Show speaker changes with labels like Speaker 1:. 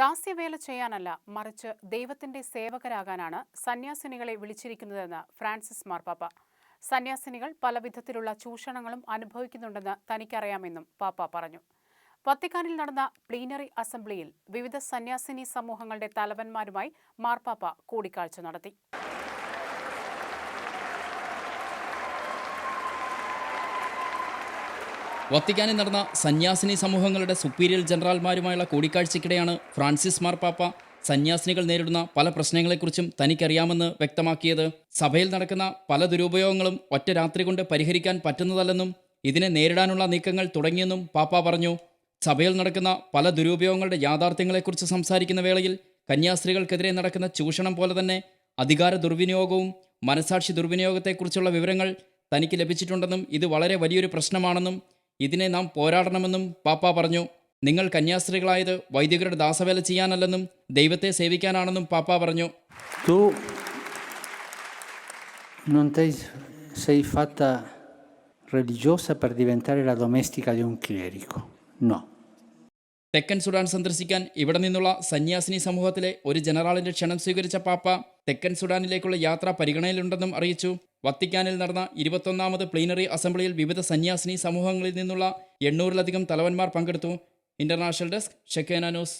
Speaker 1: ദാസ്യവേല ചെയ്യാനല്ല മറിച്ച് ദൈവത്തിന്റെ സേവകരാകാനാണ് സന്യാസിനികളെ വിളിച്ചിരിക്കുന്നതെന്ന് ഫ്രാൻസിസ് മാർപ്പാപ്പ. സന്യാസിനികൾ പലവിധത്തിലുള്ള ചൂഷണങ്ങളും അനുഭവിക്കുന്നുണ്ടെന്ന് തനിക്കറിയാമെന്നും പാപ്പ പറഞ്ഞു. വത്തിക്കാനിൽ നടന്ന പ്ലീനറി അസംബ്ലിയിൽ വിവിധ സന്യാസിനി സമൂഹങ്ങളുടെ തലവന്മാരുമായി മാർപ്പാപ്പ കൂടിക്കാഴ്ച നടത്തി.
Speaker 2: വത്തിക്കാനിൽ നടന്ന സന്യാസിനി സമൂഹങ്ങളുടെ സുപ്പീരിയർ ജനറൽമാരുമായുള്ള കൂടിക്കാഴ്ചയ്ക്കിടെയാണ് ഫ്രാൻസിസ് മാർപ്പാപ്പ സന്യാസിനികൾ നേരിടുന്ന പല പ്രശ്നങ്ങളെക്കുറിച്ചും തനിക്കറിയാമെന്ന് വ്യക്തമാക്കിയത്. സഭയിൽ നടക്കുന്ന പല ദുരുപയോഗങ്ങളും ഒറ്റ രാത്രി കൊണ്ട് പരിഹരിക്കാൻ പറ്റുന്നതല്ലെന്നും ഇതിനെ നേരിടാനുള്ള നീക്കങ്ങൾ തുടങ്ങിയെന്നും പാപ്പ പറഞ്ഞു. സഭയിൽ നടക്കുന്ന പല ദുരുപയോഗങ്ങളുടെ യാഥാർത്ഥ്യങ്ങളെക്കുറിച്ച് സംസാരിക്കുന്ന വേളയിൽ കന്യാസ്ത്രീകൾക്കെതിരെ നടക്കുന്ന ചൂഷണം പോലെ തന്നെ അധികാര ദുർവിനിയോഗവും മനസാക്ഷി ദുർവിനിയോഗത്തെക്കുറിച്ചുള്ള വിവരങ്ങൾ തനിക്ക് ലഭിച്ചിട്ടുണ്ടെന്നും ഇത് വളരെ വലിയൊരു പ്രശ്നമാണെന്നും ഇതിനെ നാം പോരാടണമെന്നും പാപ്പ പറഞ്ഞു. നിങ്ങൾ കന്യാസ്ത്രീകളായത് വൈദികരുടെ ദാസവേല ചെയ്യാനല്ലെന്നും ദൈവത്തെ സേവിക്കാനാണെന്നും പാപ്പ പറഞ്ഞു. തെക്കൻ സുഡാൻ സന്ദർശിക്കാൻ ഇവിടെ നിന്നുള്ള സന്യാസിനി സമൂഹത്തിലെ ഒരു ജനറാളിന്റെ ക്ഷണം സ്വീകരിച്ച പാപ്പ തെക്കൻ സുഡാനിലേക്കുള്ള യാത്ര പരിഗണനയിലുണ്ടെന്നും അറിയിച്ചു. വത്തിക്കാനിൽ നടന്ന ഇരുപത്തൊന്നാമത് പ്ലീനറി അസംബ്ലിയിൽ വിവിധ സന്യാസിനി സമൂഹങ്ങളിൽ നിന്നുള്ള എണ്ണൂറിലധികം തലവന്മാർ പങ്കെടുത്തു. International desk Shekinah news.